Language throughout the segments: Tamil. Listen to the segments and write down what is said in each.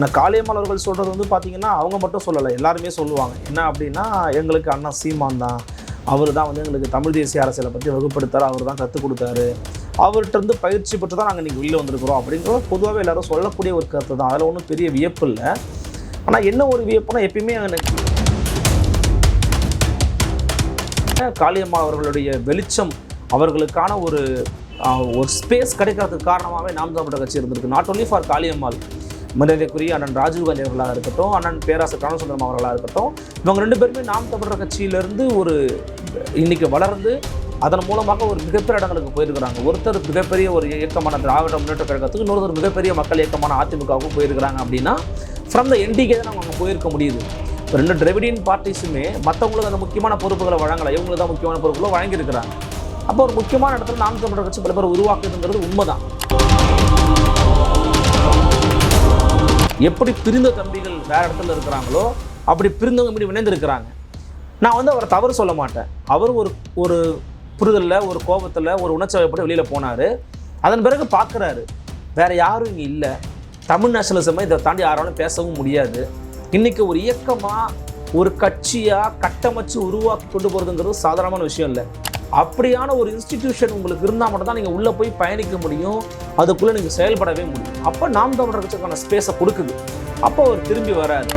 இந்த காளியம்மாள் அவர்கள் சொல்கிறது வந்து பார்த்தீங்கன்னா அவங்க மட்டும் சொல்லலை. எல்லாருமே சொல்லுவாங்க. என்ன அப்படின்னா எங்களுக்கு அண்ணா சீமான் தான். அவர் தான் வந்து எங்களுக்கு தமிழ் தேசிய அரசியலை பற்றி வகுப்படுத்தார் அவர் தான் கற்றுக் கொடுத்தாரு. அவர்கிட்ட இருந்து பயிற்சி பெற்று தான் நாங்கள் இன்றைக்கி வெளியில் வந்திருக்கிறோம் அப்படிங்கிறது பொதுவாகவே எல்லாரும் சொல்லக்கூடிய ஒரு கருத்து தான். அதில் ஒன்றும் பெரிய வியப்பு இல்லை. ஆனால் என்ன ஒரு வியப்புனா எப்பயுமே எனக்கு காளியம்மா அவர்களுடைய வெளிச்சம் அவர்களுக்கான ஒரு ஒரு ஸ்பேஸ் கிடைக்கிறதுக்கு காரணமாகவே நாம் தமிழர் கட்சி இருந்திருக்கு. Not only for Kaliammal. மரியாதைக்குரிய அண்ணன் ராஜீவ்காந்தி அவர்களாக இருக்கட்டும் அண்ணன் பேராசர் கனசுந்தரம் அவர்களாக இருக்கட்டும் இவங்க ரெண்டு பேருமே நாம் தமிழர் கட்சியிலேருந்து ஒரு இன்னைக்கு வளர்ந்து அதன் மூலமாக ஒரு மிகப்பெரிய இடங்களுக்கு போயிருக்கிறாங்க. ஒருத்தர் மிகப்பெரிய ஒரு இயக்கமான திராவிட முன்னேற்ற கழகத்துக்கு இன்னொருத்தர் மிகப்பெரிய மக்கள் இயக்கமான அதிமுகவுக்கும் போயிருக்கிறாங்க அப்படின்னா ஃப்ரம் த என்டிகே தான் அவங்க போயிருக்க முடியுது. இப்போ ரெண்டு திராவிடியன் பார்ட்டிஸுமே மற்றவங்களுக்கு அந்த முக்கியமான பொறுப்புகளை வழங்கலை. இவங்களுக்கு தான் முக்கியமான பொறுப்புகளை வழங்கியிருக்கிறாங்க. அப்போ ஒரு முக்கியமான இடத்துல நாம் தமிழர் கட்சி பல பேர் உருவாக்குதுங்கிறது உண்மைதான். எப்படி பிரிந்த தம்பிகள் வேறு இடத்துல இருக்கிறாங்களோ அப்படி பிரிந்தவங்க இப்படி இணைந்திருக்கிறாங்க. நான் வந்து அவரை தவறு சொல்ல மாட்டேன். அவர் ஒரு ஒரு புரிதலில் ஒரு கோபத்தில் ஒரு உணர்ச்சவைப்பட்டு வெளியில் போனார். அதன் பிறகு பார்க்குறாரு வேறு யாரும் இங்கே இல்லை. தமிழ் நேஷனலிசமை இதை தாண்டி யாராலும் பேசவும் முடியாது. இன்றைக்கி ஒரு இயக்கமாக ஒரு கட்சியாக கட்டமைச்சு உருவாக்கி கொண்டு போகிறதுங்கிறது சாதாரணமான விஷயம் இல்லை. அப்படியான ஒரு இன்ஸ்டிடியூஷன் உங்களுக்கு இருந்தால் மட்டும்தான் நீங்கள் உள்ளே போய் பயணிக்க முடியும். அதுக்குள்ளே நீங்கள் செயல்படவே முடியும். அப்போ நாம் தமிழர் கட்சிக்கான ஸ்பேஸை கொடுக்குது. அப்போ அவர் திரும்பி வராது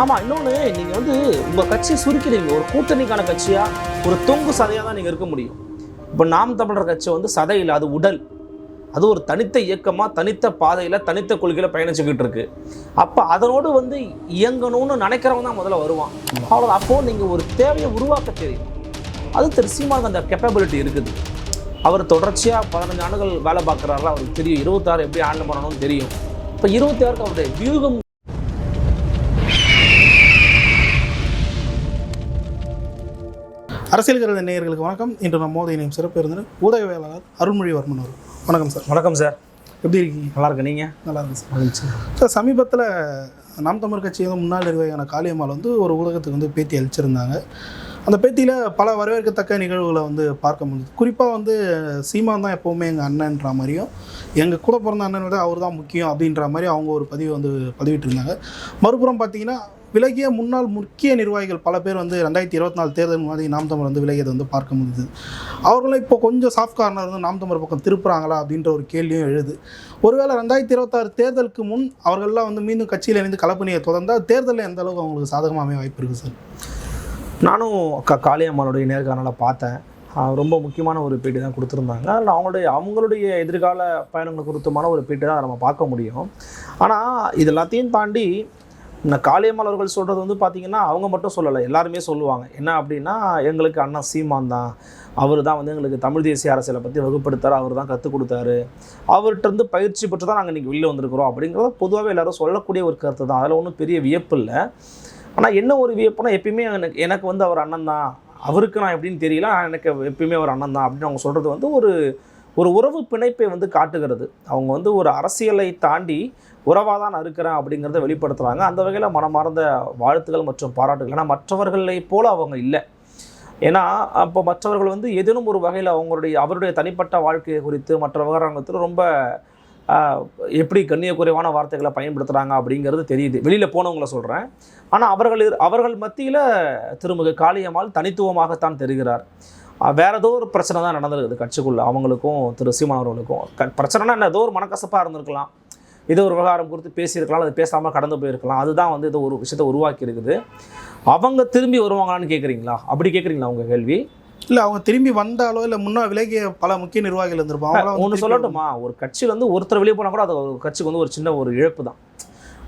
ஆமாம் இன்னொன்று நீங்கள் வந்து உங்கள் கட்சியை சுருக்கிறீங்க ஒரு கூட்டணிக்கான கட்சியாக ஒரு தொங்கு சதையாக தான் நீங்கள் இருக்க முடியும். இப்போ நாம் தமிழர் கட்சி வந்து சதை இல்லை அது உடல். அது ஒரு தனித்த இயக்கமாக தனித்த பாதையில் தனித்த கொள்கையில் பயணிச்சுக்கிட்டு இருக்கு. அப்போ அதனோடு வந்து இயங்கணும்னு நினைக்கிறவன் தான் முதல்ல வருவான். அவ்வளோ அப்போது நீங்கள் ஒரு தேவையை உருவாக்க தெரியும். அது திரு அந்த கெப்பபிலிட்டி இருக்குது. அவர் தொடர்ச்சியாக பதினஞ்சு ஆண்டுகள் வேலை பார்க்குறாருல அவருக்கு தெரியும். இருபத்தாறு எப்படி ஆண்டு பண்ணணும்னு தெரியும். இப்போ இருபத்தாறுக்கு அவருடைய வியூகம் அரசியல் கருத நேயர்களுக்கு வணக்கம். இன்று நம்ம மோதையினையும் சிறப்பு இருந்தது ஊடகவியலாளர் அருள்மொழிவர்மன் அவர் வணக்கம் சார். வணக்கம் சார். எப்படி இருக்கீங்க? நல்லா இருக்கு நீங்கள் நல்லா இருக்கு சார். சார் சமீபத்தில் நாம் தமிழ் கட்சியோட முன்னாள் நிர்வாகியான காளியம்மாள் வந்து ஒரு ஊடகத்துக்கு வந்து பேட்டி அளிச்சிருந்தாங்க. அந்த பேட்டியில் பல வரவேற்கத்தக்க நிகழ்வுகளை வந்து பார்க்க முடியுது குறிப்பாக வந்து சீமான் தான் எப்போவுமே எங்கள் அண்ணன்ற மாதிரியும் எங்கள் கூட பிறந்த அண்ணன் விட அவர் தான் முக்கியம் அப்படின்ற மாதிரி அவங்க ஒரு பதிவு வந்து பதிவிட்டிருந்தாங்க. மறுபுறம் பார்த்தீங்கன்னா விலகிய முன்னாள் முக்கிய நிர்வாகிகள் பல பேர் வந்து ரெண்டாயிரத்தி இருபத்தி நாலு தேர்தல் மாதிரி நாம் தமிழ் வந்து விலகியதை வந்து பார்க்க முடியுது. அவர்களும் இப்போ கொஞ்சம் சாஃப்ட் கார்னர் வந்து நாம் தமிழ் பக்கம் திருப்புறாங்களா அப்படின்ற ஒரு கேள்வியும் எழுது. ஒருவேளை ரெண்டாயிரத்தி இருபத்தாறு தேர்தலுக்கு முன் அவர்கள்லாம் வந்து மீண்டும் கட்சியில் இணைந்து கலப்பணியை தொடர்ந்தால் தேர்தலில் எந்த அளவுக்கு அவங்களுக்கு சாதகமாக வாய்ப்பு இருக்குது சார்? நானும் க காளியம்மாளுடைய நேர்காணலை பார்த்தேன். ரொம்ப முக்கியமான ஒரு பேட்டி தான் கொடுத்துருந்தாங்க. அதில் அவங்களுடைய அவங்களுடைய எதிர்கால பயணங்கள் பொருத்தமான ஒரு பேட்டி தான் நம்ம பார்க்க முடியும். ஆனால் இது எல்லாத்தையும் தாண்டி இந்த காளியம்மாள் அவர்கள் சொல்கிறது வந்து பார்த்திங்கன்னா அவங்க மட்டும் சொல்லலை எல்லாருமே சொல்லுவாங்க. என்ன அப்படின்னா எங்களுக்கு அண்ணா சீமான் தான். அவர் தான் வந்து எங்களுக்கு தமிழ் தேசிய அரசியலை பற்றி வகுப்படுத்தார் அவர் தான் கற்றுக் கொடுத்தாரு. அவர்கிட்ட இருந்து பயிற்சி பெற்று தான் நாங்கள் இன்றைக்கி வெளியில் வந்திருக்கிறோம் அப்படிங்கிறத பொதுவாகவே எல்லாரும் சொல்லக்கூடிய ஒரு கருத்து தான். அதில் ஒன்றும் பெரிய வியப்பு இல்லை. ஆனால் என்ன ஒரு வியப்புனா எப்பயுமே எனக்கு எனக்கு வந்து அவர் அண்ணன் தான். அவருக்கு நான் எப்படின்னு தெரியல எனக்கு எப்பயுமே அவர் அண்ணன் தான் அப்படின்னு அவங்க சொல்கிறது வந்து ஒரு ஒரு உறவு பிணைப்பை வந்து காட்டுகிறது. அவங்க வந்து ஒரு அரசியலை தாண்டி உறவாக தான் நான் இருக்கிறேன் அப்படிங்கிறத வெளிப்படுத்துகிறாங்க அந்த வகையில் மனமார்ந்த வாழ்த்துக்கள் மற்றும் பாராட்டுகள். ஏன்னா மற்றவர்களை போல் அவங்க இல்லை. ஏன்னா அப்போ மற்றவர்கள் வந்து ஏதேனும் ஒரு வகையில் அவங்களுடைய அவருடைய தனிப்பட்ட வாழ்க்கையை குறித்து மற்ற விவகாரங்கள் ரொம்ப எப்படி கண்ணியக்குறைவான வார்த்தைகளை பயன்படுத்துகிறாங்க அப்படிங்கிறது தெரியுது. வெளியில் போனவங்கள சொல்கிறேன் ஆனால் அவர்கள் அவர்கள் மத்தியில் திருமிகு காளியம்மாள் தனித்துவமாகத்தான் தெரிகிறார். வேற ஏதோ ஒரு பிரச்சனை தான் நடந்திருக்குது கட்சிக்குள்ள. அவங்களுக்கும் திரு சீமான் அவர்களுக்கும் க பிரச்சனைனா என்ன? ஏதோ ஒரு மனக்கசப்பாக இருந்திருக்கலாம். ஏதோ ஒரு விவகாரம் குறித்து பேசியிருக்கலாம் அது பேசாமல் கடந்து போயிருக்கலாம். அதுதான் வந்து இது ஒரு விஷயத்தை உருவாக்கி இருக்குது அவங்க திரும்பி வருவாங்களான்னு கேட்குறீங்களா அப்படி கேட்குறீங்களா உங்கள் கேள்வி? இல்லை அவங்க திரும்பி வந்தாலோ இல்லை முன்னா விலகிய பல முக்கிய நிர்வாகிகள் இருந்திருப்பாங்க. ஒன்று சொல்லட்டுமா? ஒரு கட்சி வந்து ஒருத்தர் வெளியே போனால் கூட அது ஒரு கட்சிக்கு வந்து ஒரு சின்ன ஒரு இழப்பு தான்.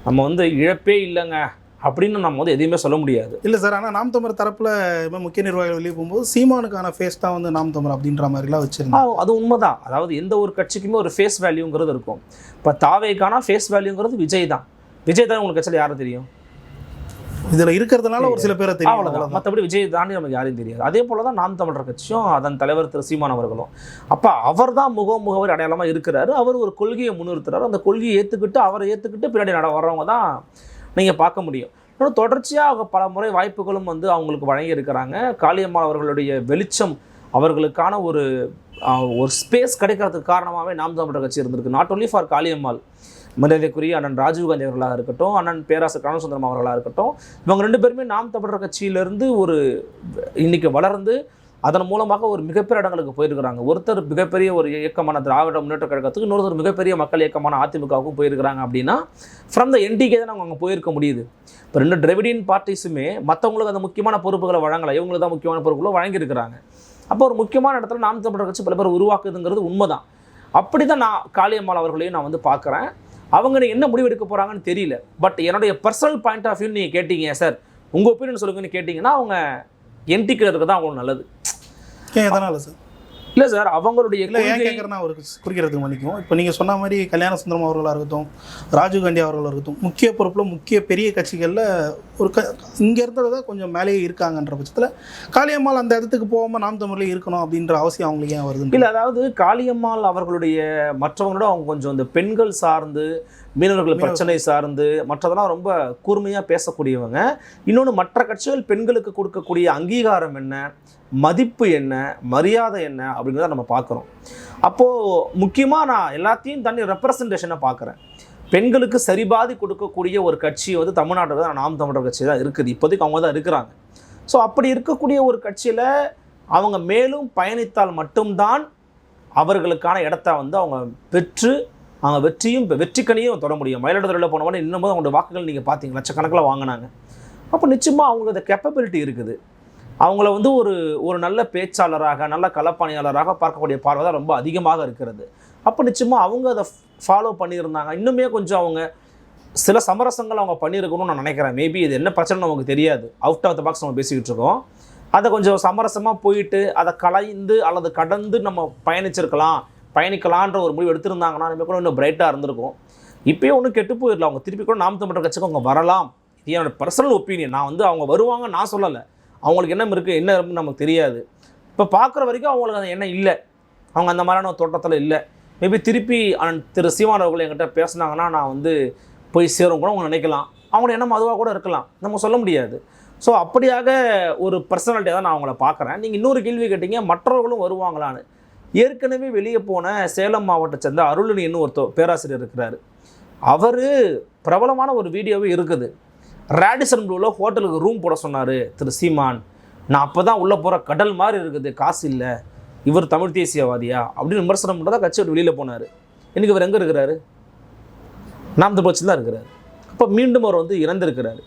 நம்ம வந்து இழப்பே இல்லைங்க. அப்படின்னு நம்ம வந்து எதையுமே சொல்ல முடியாது. இல்லை சார் ஆனால் நாம் தமிழர் தரப்பில் இது முக்கிய நிர்வாகிகள் வெளியே போகும்போது சீமானுக்கான ஃபேஸ் தான் வந்து நாம் தமிழர் அப்படின்ற மாதிரிலாம் வச்சிருந்தாங்க. ஆ, அது உண்மைதான். அதாவது எந்த ஒரு கட்சிக்குமே ஒரு ஃபேஸ் வேல்யூங்கிறது இருக்கும். இப்போ தாவேக்கான ஃபேஸ் வேல்யூங்கிறது விஜய் தான். விஜய் தான் உங்களுக்கு கட்சியில் யாரும் தெரியும்? இதில் இருக்கிறதுனால ஒரு சில பேரை தெரியும் அவ்வளோதான். மற்றபடி விஜய் தாண்டி நமக்கு யாரையும் தெரியாது. அதே போல தான் நாம் தமிழர் கட்சியும் அதன் தலைவர் திரு சீமான் அவர்களும். அப்போ அவர் தான் முக முகவர் அடையாளமாக இருக்கிறாரு. அவர் ஒரு கொள்கையை முன்னிறுத்துறாரு. அந்த கொள்கையை ஏற்றுக்கிட்டு அவரை ஏற்றுக்கிட்டு பின்னாடி நட வர்றவங்க தான் நீங்கள் பார்க்க முடியும். இன்னும் தொடர்ச்சியாக அவங்க பல முறை வாய்ப்புகளும் வந்து அவங்களுக்கு வழங்கி இருக்கிறாங்க. காளியம்மாள் அவர்களுடைய வெளிச்சம் அவர்களுக்கான ஒரு ஒரு ஸ்பேஸ் கிடைக்கிறதுக்கு காரணமாகவே நாம் தமிழர் கட்சி இருந்திருக்கு. நாட் ஒன்லி ஃபார் காளியம்மாள் மரியாதைக்குரிய அண்ணன் ராஜீவ்காந்தி அவர்களாக இருக்கட்டும் அண்ணன் பேராசர் கருணாசுந்தரம் அவர்களாக இருக்கட்டும் இவங்க ரெண்டு பேருமே நாம் தமிழர் கட்சியிலேருந்து ஒரு இன்னைக்கு வளர்ந்து அதன் மூலமாக ஒரு மிகப்பெரிய இடங்களுக்கு போயிருக்கிறாங்க. ஒருத்தர் மிகப்பெரிய ஒரு இயக்கமான திராவிட முன்னேற்ற கழகத்துக்கு இன்னொருத்தர் மிகப்பெரிய மக்கள் இயக்கமான அதிமுகவுக்கும் போயிருக்கிறாங்க அப்படின்னா ஃப்ரம் த என்டிகே தான் அவங்க அங்கே போயிருக்க முடியுது. இப்போ ரெண்டு திராவிடியன் பார்ட்டிஸுமே மற்றவங்களுக்கு அந்த முக்கியமான பொறுப்புகளை வழங்கலை. இவங்களுக்கு தான் முக்கியமான பொறுப்புகளை வழங்கியிருக்கிறாங்க. அப்போ ஒரு முக்கியமான இடத்துல நாம் தமிழர் கட்சி பல பேர் உருவாக்குதுங்கிறது உண்மைதான். அப்படி தான் நான் காளியம்மாள் அவர்களையும் நான் வந்து பார்க்குறேன். அவங்க என்ன முடிவு எடுக்க போகிறாங்கன்னு தெரியல. பட் என்னுடைய பர்சனல் பாயிண்ட் ஆஃப் வியூ நீங்கள் கேட்டீங்க சார் உங்கள் ஒப்பீனியன் சொல்லுங்கன்னு கேட்டிங்கன்னா அவங்க என்டிக்கு இருக்கிறது தான் அவங்களுக்கு நல்லது. ஏன் எதனால சார்? இல்லை சார் அவங்களுடைய இல்லை ஏன் கேட்குறேன்னா ஒரு குறிக்கிறதுக்கு மன்னிக்கும். இப்போ நீங்கள் சொன்ன மாதிரி கல்யாண சுந்தரம் அவர்களாக இருக்கட்டும் ராஜீவ் காந்தி அவர்களாக இருக்கட்டும் முக்கிய பொறுப்பில் முக்கிய பெரிய கட்சிகளில் ஒரு க இங்கே இருந்ததை கொஞ்சம் மேலேயே இருக்காங்கன்ற பட்சத்தில் காளியம்மாள் அந்த இடத்துக்கு போகாமல் நாம் தமிழ்லேயே இருக்கணும் அப்படின்ற அவசியம் அவங்களுக்கு ஏன் வருதுன்னு இல்லை அதாவது காளியம்மாள் அவர்களுடைய மற்றவங்களோட அவங்க கொஞ்சம் இந்த பெண்கள் சார்ந்து மீனவர்கள் பிரச்சனை சார்ந்து மற்றதெல்லாம் ரொம்ப கூர்மையாக பேசக்கூடியவங்க. இன்னொன்று மற்ற கட்சிகள் பெண்களுக்கு கொடுக்கக்கூடிய அங்கீகாரம் என்ன? மதிப்பு என்ன? மரியாதை என்ன? அப்படிங்கிறத நம்ம பார்க்குறோம். அப்போது முக்கியமாக நான் எல்லாத்தையும் தண்ணி ரெப்ரசன்டேஷனை பார்க்குறேன். பெண்களுக்கு சரிபாதி கொடுக்கக்கூடிய ஒரு கட்சி வந்து தமிழ்நாட்டில் தான் நாம் தமிழர் கட்சி தான் இருக்குது. இப்போதைக்கு அவங்க தான் இருக்கிறாங்க. ஸோ அப்படி இருக்கக்கூடிய ஒரு கட்சியில் அவங்க மேலும் பயணித்தால் மட்டும்தான் அவர்களுக்கான இடத்த வந்து அவங்க பெற்று அவங்க வெற்றியும் வெற்றிக்கணியும் தொட முடியும். மயிலாடுதுறையில் போனவொடனே இன்னும் அவங்களோட வாக்குகள் நீங்கள் பார்த்தீங்க லட்சக்கணக்கில் வாங்கினாங்க. அப்போ நிச்சயமாக அவங்களோட அந்த கெப்பபிலிட்டி இருக்குது. அவங்கள வந்து ஒரு ஒரு நல்ல பேச்சாளராக நல்ல களப்பணியாளராக பார்க்கக்கூடிய பார்வை தான் ரொம்ப அதிகமாக இருக்கிறது. அப்போ நிச்சயமாக அவங்க அதை ஃபாலோ பண்ணியிருந்தாங்க. இன்னுமே கொஞ்சம் அவங்க சில சமரசங்கள் அவங்க பண்ணியிருக்கணும்னு நான் நினைக்கிறேன். மேபி இது என்ன பிரச்சனை நமக்கு தெரியாது. அவுட் ஆஃப் த பாக்ஸ் நம்ம பேசிக்கிட்டு இருக்கோம். அதை கொஞ்சம் சமரசமாக போயிட்டு அதை கலைந்து அல்லது கடந்து நம்ம பயணிச்சிருக்கலாம். பயணிக்கலான்ற ஒரு முடிவு எடுத்திருந்தாங்கன்னா நம்ம கூட இன்னும் பிரைட்டாக இருந்திருக்கும். இப்போயே ஒன்றும் கெட்டு போயிடல. அவங்க திருப்பி கூட நாம் தமிழர் கட்சிக்கு அவங்க வரலாம். இது என்னோடய பர்சனல் ஒப்பீனியன் நான் வந்து அவங்க வருவாங்க நான் சொல்லலை. அவங்களுக்கு என்ன இருக்குது என்ன இருக்குன்னு நமக்கு தெரியாது. இப்போ பார்க்குற வரைக்கும் அவங்களுக்கு அந்த எண்ணம் இல்லை. அவங்க அந்த மாதிரியான தோட்டத்தில் இல்லை. மேபி திருப்பி திரு சீமான் அவர்கள் என்கிட்ட பேசுனாங்கன்னா நான் வந்து போய் சேரும் கூட அவங்க நினைக்கலாம். அவங்களோட எண்ணம் அதுவாக கூட இருக்கலாம். நம்ம சொல்ல முடியாது. ஸோ அப்படியாக ஒரு பர்சனாலிட்டியாக தான் நான் அவங்கள பார்க்குறேன் நீங்கள் இன்னொரு கேள்வி கேட்டீங்க மற்றவர்களும் வருவாங்களான்னு. ஏற்கனவே வெளியே போன சேலம் மாவட்டத்தை சேர்ந்த அருளனின்னு ஒருத்தர் பேராசிரியர் இருக்கிறாரு. அவர் பிரபலமான ஒரு வீடியோவே இருக்குது. ரேடிசன் ப்ளூவில் ஹோட்டலுக்கு ரூம் போட சொன்னார் திரு சீமான். நான் அப்போ தான் உள்ளே போகிற கடல் மாதிரி இருக்குது காசு இல்லை. இவர் தமிழ் தேசியவாதியா? அப்படின்னு விமர்சனம் பண்ணுறதா கட்சி விட்டு வெளியில் போனார். இன்றைக்கி இவர் எங்கே இருக்கிறாரு? நாம் தமிழ் தான் இருக்கிறார். அப்போ மீண்டும் அவர் வந்து இறந்துருக்கிறார்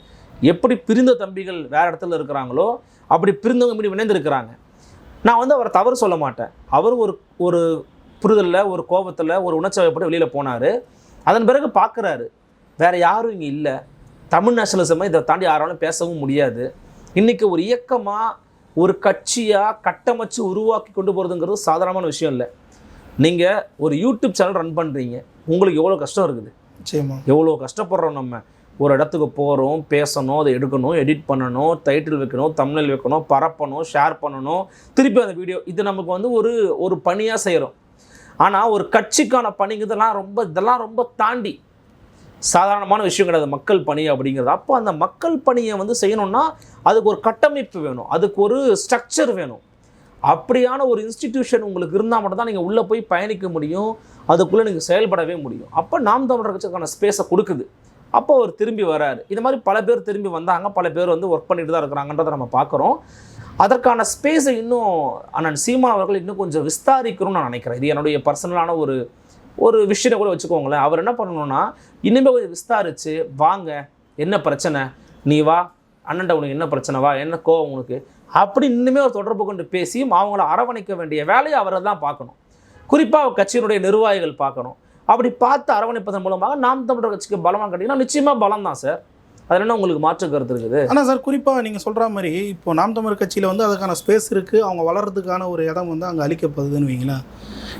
எப்படி பிரிந்த தம்பிகள் வேறு இடத்துல இருக்கிறாங்களோ அப்படி பிரிந்தவங்க மீண்டும் இணைந்திருக்கிறாங்க. நான் வந்து அவரை தவறு சொல்ல மாட்டேன். அவர் ஒரு ஒரு புரிதலில் ஒரு கோபத்தில் ஒரு உணர்ச்சிப்பட்டு வெளியில் போனார். அதன் பிறகு பார்க்குறாரு வேறு யாரும் இங்கே இல்லை. தமிழ் நேஷனலிசமாக இதை தாண்டி யாராலும் பேசவும் முடியாது. இன்றைக்கி ஒரு இயக்கமாக ஒரு கட்சியாக கட்டமைச்சு உருவாக்கி கொண்டு போகிறதுங்கிறது சாதாரணமான விஷயம் இல்லை. நீங்கள் ஒரு யூடியூப் சேனல் ரன் பண்ணுறீங்க உங்களுக்கு எவ்வளோ கஷ்டம் இருக்குது? எவ்வளோ கஷ்டப்படுறோம் நம்ம. ஒரு இடத்துக்கு போகிறோம் பேசணும் அதை எடுக்கணும் எடிட் பண்ணணும் டைட்டில் வைக்கணும் தமிழில் வைக்கணும் பரப்பணும் ஷேர் பண்ணணும். திருப்பி அந்த வீடியோ இது நமக்கு வந்து ஒரு ஒரு பணியாக செய்கிறோம் ஆனால் ஒரு கட்சிக்கான பணிங்கிறதெல்லாம் ரொம்ப இதெல்லாம் ரொம்ப தாண்டி. சாதாரணமான விஷயம் கிடையாது மக்கள் பணி அப்படிங்கிறது. அப்போ அந்த மக்கள் பணியை வந்து செய்யணும்னா அதுக்கு ஒரு கட்டமைப்பு வேணும். அதுக்கு ஒரு ஸ்ட்ரக்சர் வேணும். அப்படியான ஒரு இன்ஸ்டிடியூஷன் உங்களுக்கு இருந்தால் மட்டும்தான் நீங்கள் உள்ளே போய் பயணிக்க முடியும். அதுக்குள்ளே நீங்கள் செயல்படவே முடியும். அப்போ நாம் தமிழர் கட்சிக்கான ஸ்பேஸை கொடுக்குது. அப்போ அவர் திரும்பி வராரு. இது மாதிரி பல பேர் திரும்பி வந்தாங்க. பல பேர் வந்து ஒர்க் பண்ணிட்டு தான் இருக்கிறாங்கன்றதை நம்ம பார்க்குறோம். அதற்கான ஸ்பேஸை இன்னும் அண்ணன் சீமான் அவர்கள் இன்னும் கொஞ்சம் விஸ்தாரிக்கணும்னு நான் நினைக்கிறேன். இது என்னுடைய பர்சனலான ஒரு ஒரு விஷயம் கூட வச்சுக்கோங்களேன். அவர் என்ன பண்ணணும்னா இனிமேல் கொஞ்சம் விஸ்தாரித்து வாங்க என்ன பிரச்சனை? நீ வா. அண்ணன்ட்ட உனக்கு என்ன பிரச்சனை? வா. என்ன கோவம் உனக்கு? அப்படி இன்னுமே ஒரு தொடர்பு கொண்டு பேசியும் அவங்கள அரவணைக்க வேண்டிய வேலையை அவரை தான் பார்க்கணும். குறிப்பாக கட்சியினுடைய நிர்வாகிகள் பார்க்கணும். அப்படி பார்த்து அரவணைப்பதன் மூலமாக நாம் தமிழர் கட்சிக்கு பலமாக கேட்டிங்கன்னா நிச்சயமாக பலம் தான் சார் அதில் என்ன உங்களுக்கு மாற்று கருத்து இருக்குது? ஆனால் சார் குறிப்பாக நீங்கள் சொல்கிற மாதிரி இப்போ நாம் தமிழர் கட்சியில் வந்து அதுக்கான ஸ்பேஸ் இருக்குது அவங்க வளர்றதுக்கான ஒரு இடம் வந்து அங்கே அளிக்கப்படுதுன்னு வைங்களேன்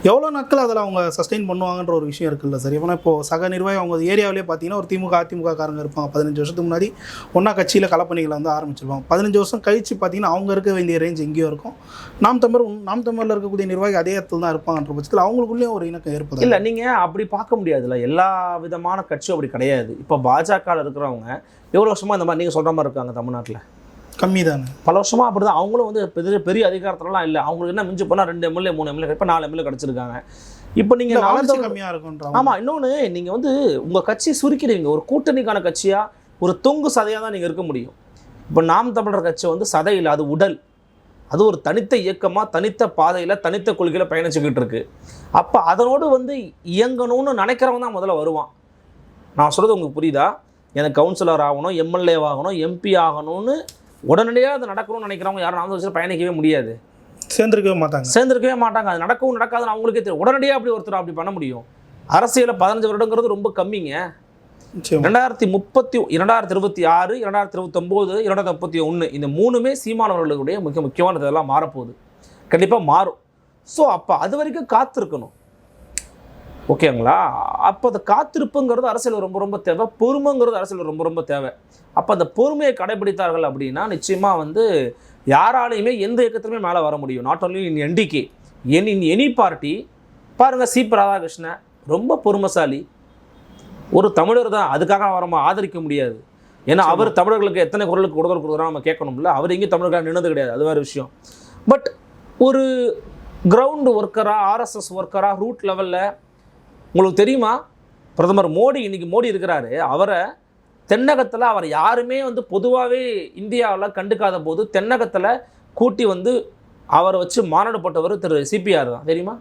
எவ்வளோ நாட்கள் அதில் அவங்க சஸ்டெயின் பண்ணுவாங்கன்ற ஒரு விஷயம் இருக்குல்ல சார் ஏன்னா இப்போ சக நிர்வாகி அவங்க ஏரியாவிலே பார்த்தீங்கன்னா ஒரு திமுக அதிமுக காரங்க இருப்பாங்க. பதினஞ்சு வருஷத்துக்கு முன்னாடி ஒன்றா கட்சியில் கலப்பணிகளை வந்து ஆரம்பிச்சிருப்பாங்க பதினஞ்சு வருஷம் கழிச்சு பார்த்தீங்கன்னா அவங்க இருக்க வேண்டிய ரேஞ்ச் எங்கேயோ இருக்கும். நாம் தமிழ் நாம் தமிழில் இருக்கக்கூடிய நிர்வாகி அதே இடத்துல தான் இருப்பாங்கன்ற பட்சத்தில் அவங்களுக்குள்ளேயும் ஒரு இணக்கம் ஏற்படுது இல்லை நீங்கள் அப்படி பார்க்க முடியாதுல்ல. எல்லா விதமான கட்சியும் அப்படி கிடையாது. இப்போ பாஜகவில் இருக்கிறவங்க எவ்வளோ வருஷமாக இந்த மாதிரி நீங்கள் சொல்கிற மாதிரி இருக்காங்க தமிழ்நாட்டில்? கம்மி தானே பல வருஷமாக அப்படி தான் அவங்களும் வந்து பெரிய பெரிய அதிகாரத்துலலாம் இல்லை. அவங்களுக்கு என்ன மிஞ்சி போனால் ரெண்டு எம்எல்ஏ மூணு எம்எல்ஏ இப்போ நாலு எம்எல்ஏ கிடச்சிருக்காங்க. இப்போ நீங்கள் வளர்ச்சி கம்மியா இருக்குன்ற ஆமாம் இன்னொன்று நீங்கள் வந்து உங்கள் கட்சி சுருக்கிறீங்க ஒரு கூட்டணிக்கான கட்சியாக ஒரு தொங்கு சதையாக தான் நீங்கள் இருக்க முடியும். இப்போ நாம் தமிழர் கட்சி வந்து சதை இல்லை அது உடல். அது ஒரு தனித்த இயக்கமாக தனித்த பாதையில் தனித்த கொள்கையில் பயணிச்சுக்கிட்டு இருக்கு. அப்போ அதனோடு வந்து இயங்கணும்னு நினைக்கிறவன் தான் முதல்ல வருவான். நான் சொல்கிறது உங்களுக்கு புரியுதா? எனக்கு கவுன்சிலர் ஆகணும் எம்எல்ஏ ஆகணும் எம்பி ஆகணும்னு உடனடியாக அது நடக்கணும்னு நினைக்கிறவங்க யாரும் நாம் வச்சு பயணிக்கவே முடியாது. சேர்ந்திருக்கவே மாட்டாங்க. சேர்ந்திருக்கவே மாட்டாங்க. அது நடக்கவும் நடக்காதுன்னு அவங்களுக்கே தெரியும். உடனடியாக அப்படி ஒருத்தர் அப்படி பண்ண முடியும். அரசியலில் பதினஞ்சு வருடங்கிறது ரொம்ப கம்மிங்க. நிச்சயமா. ரெண்டாயிரத்தி முப்பத்தி இரண்டாயிரத்தி இருபத்தி ஆறு இரண்டாயிரத்தி இருபத்தொம்போது இரண்டாயிரத்தி முப்பத்தி ஒன்று இந்த மூணுமே சீமானவர்களுடைய மிக முக்கியமானது இதெல்லாம் மாறப்போகுது. கண்டிப்பாக மாறும். ஸோ அப்போ அது வரைக்கும் காத்திருக்கணும். ஓகேங்களா? அப்போ அந்த காத்திருப்புங்கிறது அரசியல் ரொம்ப ரொம்ப தேவை. பொறுமைங்கிறது அரசியல் ரொம்ப ரொம்ப தேவை. அப்போ அந்த பொறுமையை கடைபிடித்தார்கள் அப்படின்னா நிச்சயமாக வந்து யாராலையுமே எந்த இயக்கத்திலுமே மேலே வர முடியும். நாட் only இன் என்டிகே என் இன் எனி பார்ட்டி பாருங்கள் சிபி ராதாகிருஷ்ணன் ரொம்ப பொறுமைசாலி. ஒரு தமிழர் தான் அதுக்காக அவரை நம்ம ஆதரிக்க முடியாது. ஏன்னா அவர் தமிழர்களுக்கு எத்தனை குரலுக்கு கொடுதல் கொடுக்குறோம் நம்ம கேட்கணும்ல. அவர் எங்கேயும் தமிழர்களாக நின்னது கிடையாது. அது வேறு விஷயம். பட் ஒரு கிரவுண்ட் ஒர்க்கராக ஆர்எஸ்எஸ் ஒர்க்கராக ரூட் லெவலில் உங்களுக்கு தெரியுமா? பிரதமர் மோடி இன்றைக்கி மோடி இருக்கிறாரு. அவரை தென்னகத்தில் அவர் யாருமே வந்து பொதுவாகவே இந்தியாவில் கண்டுக்காத போது தென்னகத்தில் கூட்டி வந்து அவரை வச்சு மாநாடு போட்டவர் திரு சிபிஆர் தான். தெரியுமா?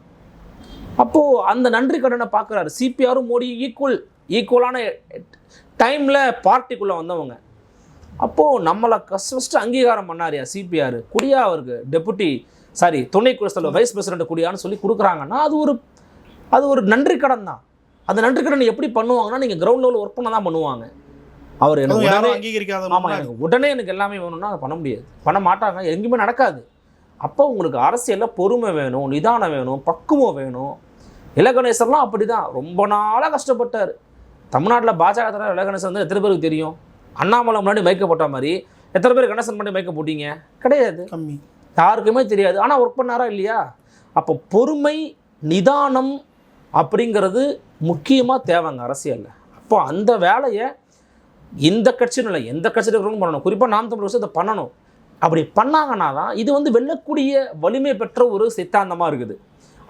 அப்போது அந்த நன்றி கடனை பார்க்குறாரு சிபிஆரும் மோடி ஈக்குவல் ஈக்குவலான டைமில் பார்ட்டிக்குள்ளே வந்தவங்க. அப்போது நம்மளை கஷ்ட ஃபஸ்ட்டு அங்கீகாரம் பண்ணாரியா சிபிஆர். குடியா அவருக்கு டெபுட்டி சாரி துணை குழுஸ்தல வைஸ் பிரசிடென்ட் குடியான்னு சொல்லி கொடுக்குறாங்கன்னா அது ஒரு அது ஒரு நன்றி கடன் தான். அந்த நன்றி கடன் எப்படி பண்ணுவாங்கன்னா நீங்கள் கிரவுண்ட் லெவலில் ஒர்க் பண்ண தான் பண்ணுவாங்க. அவர் எனக்கு உடனே அங்கீகரிக்காத ஆமாம். எனக்கு உடனே எனக்கு எல்லாமே வேணும்னா அதை பண்ண முடியாது. பண்ண மாட்டாங்க எங்கேயுமே நடக்காது. அப்போ உங்களுக்கு அரசியலில் பொறுமை வேணும் நிதானம் வேணும் பக்குவம் வேணும். இலகணேசர்லாம் அப்படி தான் ரொம்ப நாளாக கஷ்டப்பட்டார். தமிழ்நாட்டில் பாஜக தலைவர் இலகணேசர் வந்து எத்தனை பேருக்கு தெரியும்? அண்ணாமலை முன்னாடி மைக்க போட்ட மாதிரி எத்தனை பேர் கணேசன் பண்ணி மைக்க போட்டீங்க? கிடையாது. கம்மி. யாருக்குமே தெரியாது. ஆனால் ஒர்க் பண்ணாரா இல்லையா? அப்போ பொறுமை நிதானம் அப்படிங்கிறது முக்கியமாக தேவைங்க அரசியலில். அப்போ அந்த வேலையை இந்த கட்சின்னு இல்லை எந்த கட்சியில் இருக்கிறவங்க பண்ணணும். குறிப்பாக நாம் தமிழ் விஷயத்தை பண்ணணும். அப்படி பண்ணாங்கன்னா தான் இது வந்து வெல்லக்கூடிய வலிமை பெற்ற ஒரு சித்தாந்தமாக இருக்குது.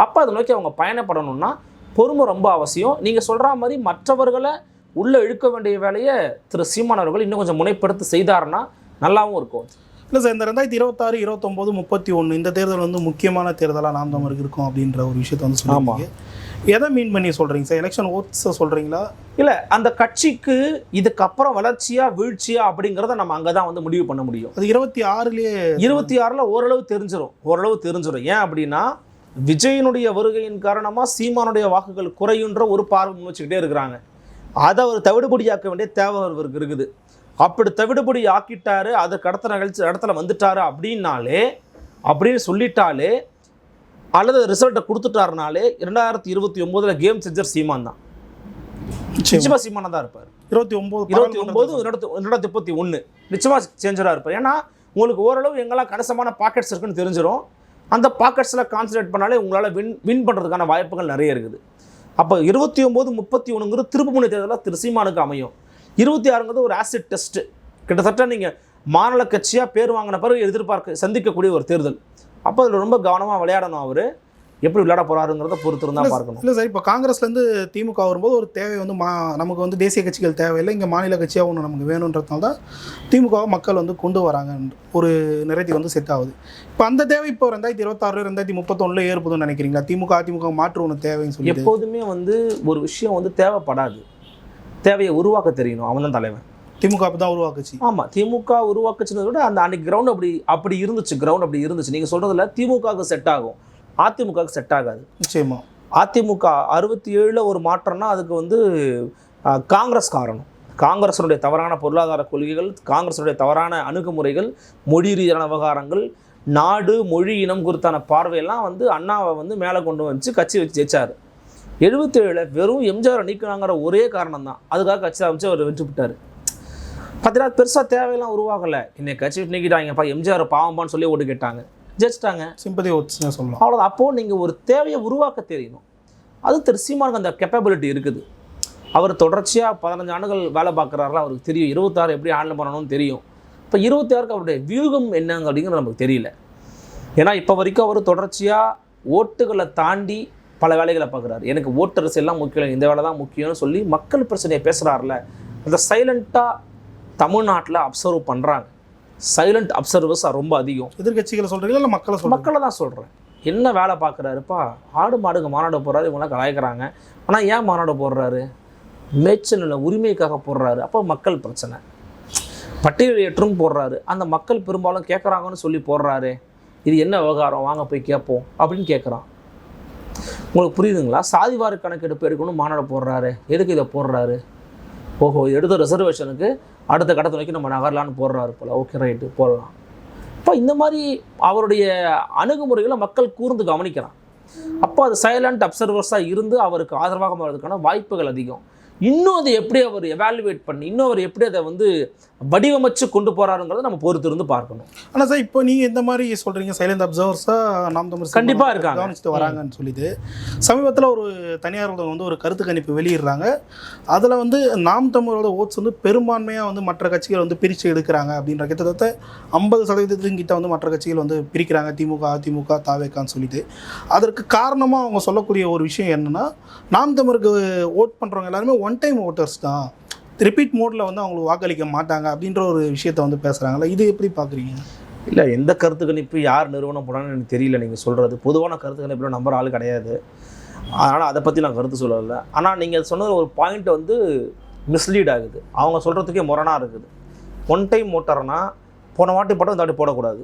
அப்போ அதை நோக்கி அவங்க பயணப்படணும்னா பொறுமை ரொம்ப அவசியம். நீங்கள் சொல்கிற மாதிரி மற்றவர்களை உள்ளே இழுக்க வேண்டிய வேலையை திரு சீமான் அவர்கள் இன்னும் கொஞ்சம் முனைப்படுத்தி செய்தாருன்னா நல்லாவும் இருக்கும். இல்லை சார் இந்த ரெண்டாயிரத்தி இருபத்தாறு இருபத்தொம்போது முப்பத்தி ஒன்று இந்த தேர்தல் வந்து முக்கியமான தேர்தலாக நாம் தமிழருக்கு இருக்கும் அப்படின்ற ஒரு விஷயத்தை வந்து சொல்லுவாங்க எதை மீன் பண்ணி சொல்கிறீங்க சார் எலெக்ஷன் ஓட்ஸை சொல்கிறீங்களா இல்லை அந்த கட்சிக்கு இதுக்கப்புறம் வளர்ச்சியா வீழ்ச்சியா அப்படிங்கிறத நம்ம அங்கே தான் வந்து முடிவு பண்ண முடியும். அது இருபத்தி ஆறுலேயே இருபத்தி ஆறில் ஓரளவு தெரிஞ்சிடும் ஓரளவு தெரிஞ்சிடும் ஏன் அப்படின்னா விஜயனுடைய வருகையின் காரணமாக சீமானுடைய வாக்குகள் குறையுன்ற ஒரு பார்வை முன் வச்சுக்கிட்டே இருக்கிறாங்க. அதை அவர் தவிடுபடியாக்க வேண்டிய தேவை அவருக்கு இருக்குது. அப்படி தவிடுபடி ஆக்கிட்டாரு அதுக்கு அடுத்த நிகழ்ச்சி இடத்துல வந்துட்டாரு அப்படின்னாலே அப்படின்னு சொல்லிட்டாலே அல்லது ரிசல்ட்டை கொடுத்துட்டாருனாலே இரண்டாயிரத்தி இருபத்தி ஒம்போதில் கேம் செஞ்சர் சீமான் தான். நிச்சயம். நிச்சயமா சீமானா தான் இருப்பார். இருபத்தி ஒம்பது இருபத்தி ஒன்பது ரெண்டாயிரத்தி முப்பத்தி ஒன்று நிச்சயமாக சேஞ்சராக இருப்பார். ஏன்னா உங்களுக்கு ஓரளவு எங்கெல்லாம் கணிசமான பாக்கெட்ஸ் இருக்குன்னு தெரிஞ்சிடும் அந்த பாக்கெட்ஸில் கான்சன்ட்ரேட் பண்ணாலே உங்களால் வின் வின் பண்ணுறதுக்கான வாய்ப்புகள் நிறைய இருக்குது. அப்போ இருபத்தி ஒம்பது முப்பத்தி ஒன்றுங்கிறது திருப்புமுனை தேர்தலாக திரு சீமானுக்கு அமையும். இருபத்தி ஆறுங்கிறது ஒரு ஆசிட் டெஸ்ட்டு கிட்டத்தட்ட நீங்கள் மாநில கட்சியாக பேர் வாங்கின பிறகு எதிர்பார்க்க சந்திக்கக்கூடிய ஒரு தேர்தல். அப்போ அதில் ரொம்ப கவனமாக விளையாடணும் அவர். எப்படி விளையாட போகிறாருங்கிறத பொறுத்து இருந்தால் பார்க்கணும். இல்லை சார் இப்போ காங்கிரஸ்லேருந்து திமுக வரும்போது ஒரு தேவை வந்து மா நமக்கு வந்து தேசிய கட்சிகள் தேவையில்லை இங்கே மாநில கட்சியாக ஒன்று நமக்கு வேணுன்றதுனால தான் திமுகவை மக்கள் வந்து கொண்டு வராங்க. ஒரு நிறைத்தி வந்து செட் ஆகுது. இப்போ அந்த தேவை இப்போ ரெண்டாயிரத்தி இருபத்தாறு ரெண்டாயிரத்தி முப்பத்தொன்னில் ஏற்படுதுன்னு நினைக்கிறீங்களா? திமுக அதிமுக மாற்று ஒன்று தேவைன்னு சொல்லி எப்போதுமே வந்து ஒரு விஷயம் வந்து தேவைப்படாது. தேவையை உருவாக்க தெரியணும். அவன் தான் தலைவன். திமுக அப்போ தான் உருவாக்குச்சு. ஆமாம் திமுக உருவாக்குச்சுனதை விட அந்த அன்னைக்கு கிரவுண்ட் அப்படி அப்படி இருந்துச்சு கிரவுண்ட் அப்படி இருந்துச்சு. நீங்கள் சொல்கிறதுல திமுகவுக்கு செட் ஆகும். அதிமுகவுக்கு செட் ஆகாது. நிச்சயமா. அதிமுக அறுபத்தி ஏழில் ஒரு மாற்றம்னா அதுக்கு வந்து காங்கிரஸ் காரணம். காங்கிரஸனுடைய தவறான பொருளாதார கொள்கைகள் காங்கிரஸுடைய தவறான அணுகுமுறைகள் மொழி ரீதியான விவகாரங்கள் நாடு மொழி இனம் குறித்தான பார்வையெல்லாம் வந்து அண்ணாவை வந்து மேலே கொண்டு வந்து கட்சி வச்சு ஜெயிச்சார். எழுபத்தேழில் வெறும் எம்ஜிஆரை நீக்கினாங்கிற ஒரே காரணம் தான் அதுக்காக கட்சி அமைச்சு அவர் வெற்றி விட்டார். பார்த்தீங்கன்னா பெருசாக தேவையெல்லாம் உருவாகலை. என்னை கட்சி நீக்கிட்டாங்கப்பா எம்ஜிஆர் பாவம்பான்னு சொல்லி ஓட்டு கேட்டாங்க. ஜெயிச்சிட்டாங்க. சிம்பதி ஓட்ஸ்னு சொல்லலாம். அவ்வளோதான் அப்போது நீங்கள் ஒரு தேவையை உருவாக்க தெரியணும். அது திரு சீமானுக்கு அந்த கெப்பபிலிட்டி இருக்குது. அவர் தொடர்ச்சியாக பதினஞ்சு ஆண்டுகள் வேலை பார்க்குறாருல அவருக்கு தெரியும். இருபத்தாறு எப்படி ஹேண்டில் பண்ணணும்னு தெரியும். இப்போ இருபத்தி ஆறுக்கு அவருடைய வியூகம் என்னங்க அப்படிங்கிறது நமக்கு தெரியல. ஏன்னா இப்போ வரைக்கும் அவர் தொடர்ச்சியாக ஓட்டுகளை தாண்டி பல வேலைகளை பார்க்குறாரு. எனக்கு ஓட்டு அரசியல்லாம் முக்கியம். இந்த வேலை தான் முக்கியம்னு சொல்லி மக்கள் பிரச்சனையை பேசுகிறாருல அந்த சைலண்ட்டாக தமிழ்நாட்டில் அப்சர்வ் பண்ணுறாங்க சைலண்ட் அப்சர்வர்ஸ் ரொம்ப அதிகம். எதிர்க்கட்சிகளை சொல்றீங்களா? இல்லை மக்களை சொல்றீங்க மக்களை தான் சொல்கிறேன் என்ன வேலை பார்க்குறாருப்பா? ஆடு மாடுங்க மாநாடு போடுறாரு இவங்களாம் கலாய்க்கிறாங்க. ஆனால் ஏன் மாநாடு போடுறாரு? மேய்ச்சல் நில உரிமைக்காக போடுறாரு. அப்போ மக்கள் பிரச்சனை. பட்டியல் ஏற்றும் போடுறாரு. அந்த மக்கள் பெரும்பாலும் கேட்குறாங்கன்னு சொல்லி போடுறாரு. இது என்ன விவகாரம்? வாங்க போய் கேட்போம் அப்படின்னு கேட்குறான் உங்களுக்கு புரியுதுங்களா? சாதிவார கணக்கெடுப்பு எடுக்கணும் மாநாடு போடுறாரு. எதுக்கு இதை போடுறாரு? ஓஹோ எடுத்த ரிசர்வேஷனுக்கு அடுத்த கட்டத்தை நோக்கி நம்ம நகரலான்னு போடுறாரு போல. ஓகே ரைட்டு போடலாம். இப்போ இந்த மாதிரி அவருடைய அணுகுமுறைகளை மக்கள் கூர்ந்து கவனிக்கிறான். அப்போ அது சைலண்ட் அப்சர்வர்ஸாக இருந்து அவருக்கு ஆதரவாக மாறதுக்கான வாய்ப்புகள் அதிகம். இன்னும் அதை எப்படி அவர் எவாலுவேட் பண்ணி இன்னும் அவர் எப்படி அதை வந்து வடிவமைச்சு கொண்டு போறாருங்கிறத நம்ம பொறுத்து இருந்து பார்க்கணும். ஆனா சார் இப்போ நீங்க இந்த மாதிரி சொல்றீங்க சைலண்ட் அப்சர்வர்ஸா நாம் தமிழ் கண்டிப்பா இருக்காங்க. கவனிச்சுட்டு வராங்கன்னு சொல்லிட்டு. சமீபத்தில் ஒரு தனியார் ஊடகம் வந்து ஒரு கருத்து கணிப்பு வெளியிடுறாங்க. அதில் வந்து நாம் தமிழோட ஓட்ஸ் வந்து பெரும்பான்மையாக வந்து மற்ற கட்சிகள் வந்து பிரித்து எடுக்கிறாங்க அப்படின்ற கிட்டத்தட்ட ஐம்பது சதவீதத்தின் கிட்ட வந்து மற்ற கட்சிகள் வந்து பிரிக்கிறாங்க திமுக அதிமுக தாவேக்கான்னு சொல்லிட்டு. அதற்கு காரணமாக அவங்க சொல்லக்கூடிய ஒரு விஷயம் என்னன்னா நாம் தமிழுக்கு ஓட் பண்ணுறவங்க எல்லாருமே ஒன் டைம் ஓட்டர்ஸ் தான். ரிப்பீட் மோடில் வந்து அவங்களுக்கு வாக்களிக்க மாட்டாங்க அப்படின்ற ஒரு விஷயத்த வந்து பேசுகிறாங்களா இது எப்படி பார்க்குறீங்க? இல்லை எந்த கருத்து கணிப்பு யார் நிறுவனம் போனான்னு எனக்கு தெரியல நீங்கள் சொல்கிறது பொதுவான கருத்து கணிப்பில் நம்புற ஆள் கிடையாது. அதனால் அதை பற்றி நான் கருத்து சொல்லலை. ஆனால் நீங்கள் சொன்னது ஒரு பாயிண்ட் வந்து மிஸ்லீட் ஆகுது. அவங்க சொல்கிறதுக்கே முரணாக இருக்குது. ஒன் டைம் ஓட்டர்னா போன வாட்டி போட்டால் இந்த வாட்டி போடக்கூடாது.